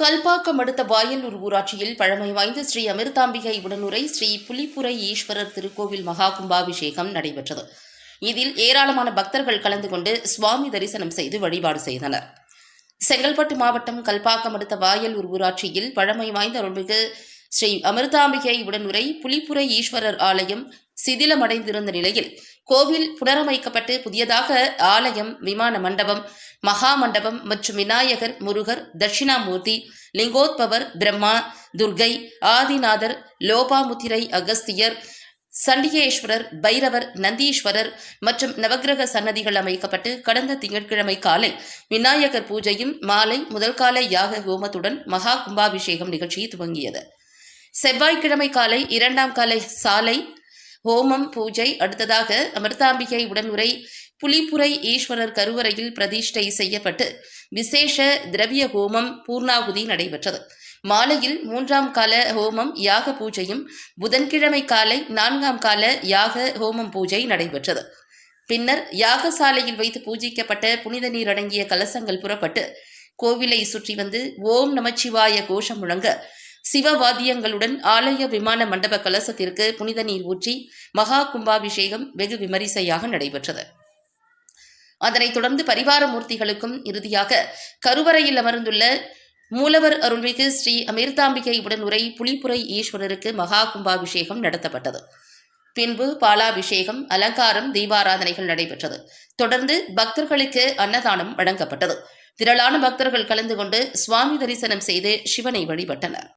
கல்பாக்கம் அடுத்த வாயலூர் ஊராட்சியில் பழமை வாய்ந்த ஸ்ரீ அமிர்தாம்பிகை உடனுரை ஸ்ரீ புலிப்புரை ஈஸ்வரர் திருக்கோவில் மகா கும்பாபிஷேகம் நடைபெற்றது. இதில் ஏராளமான பக்தர்கள் கலந்து கொண்டு சுவாமி தரிசனம் செய்து வழிபாடு செய்தனர். செங்கல்பட்டு மாவட்டம் கல்பாக்கம் அடுத்த வாயலூர் ஊராட்சியில் பழமை வாய்ந்த அருள்மிகு ஸ்ரீ அமிர்தாம்பிகை உடனுரை புலிப்புரை ஈஸ்வரர் ஆலயம் சிதிலமடைந்திருந்த நிலையில் கோவில் புனரமைக்கப்பட்டு புதியதாக ஆலயம் விமான மண்டபம் மகா மண்டபம் மற்றும் விநாயகர் முருகர் தட்சிணாமூர்த்தி லிங்கோத்பவர் பிரம்மா துர்கை ஆதிநாதர் லோபாமுத்திரை அகஸ்தியர் சண்டிகேஸ்வரர் பைரவர் நந்தீஸ்வரர் மற்றும் நவக்கிரக சன்னதிகள் அமைக்கப்பட்டு கடந்த திங்கட்கிழமை காலை விநாயகர் பூஜையும் மாலை முதல் காலை யாக ஹோமத்துடன் மகா கும்பாபிஷேகம் நிகழ்ச்சி துவங்கியது. செவ்வாய்க்கிழமை காலை இரண்டாம் காலை சாலை ஹோமம் பூஜை அடுத்ததாக அமிர்தாம்பிகை உடனுரை புலிப்புரை ஈஸ்வரர் கருவறையில் பிரதிஷ்டை செய்யப்பட்டு விசேஷ திரவிய ஹோமம் பூர்ணாகுதி நடைபெற்றது. மாலையில் மூன்றாம் கால ஹோமம் யாக பூஜையும் புதன்கிழமை காலை நான்காம் கால யாக ஹோமம் பூஜை நடைபெற்றது. பின்னர் யாகசாலையில் வைத்து பூஜிக்கப்பட்ட புனித நீர் அடங்கிய கலசங்கள் புறப்பட்டு கோவிலை சுற்றி வந்து ஓம் நமச்சிவாய கோஷம் முழங்க சிவவாத்தியங்களுடன் ஆலய விமான மண்டப கலசத்திற்கு புனித நீர் ஊற்றி மகா கும்பாபிஷேகம் வெகு விமரிசையாக நடைபெற்றது. அதனைத் தொடர்ந்து பரிவார மூர்த்திகளுக்கும் இறுதியாக கருவறையில் அமர்ந்துள்ள மூலவர் அருள்மிகு ஸ்ரீ அமிர்தாம்பிகை உடனுரை புலிப்புரை ஈஸ்வரருக்கு மகா கும்பாபிஷேகம் நடத்தப்பட்டது. பின்பு பாலாபிஷேகம் அலங்காரம் தீபாராதனைகள் நடைபெற்றது. தொடர்ந்து பக்தர்களுக்கு அன்னதானம் வழங்கப்பட்டது. திரளான பக்தர்கள் கலந்து கொண்டு சுவாமி தரிசனம் செய்து சிவனை வழிபட்டனர்.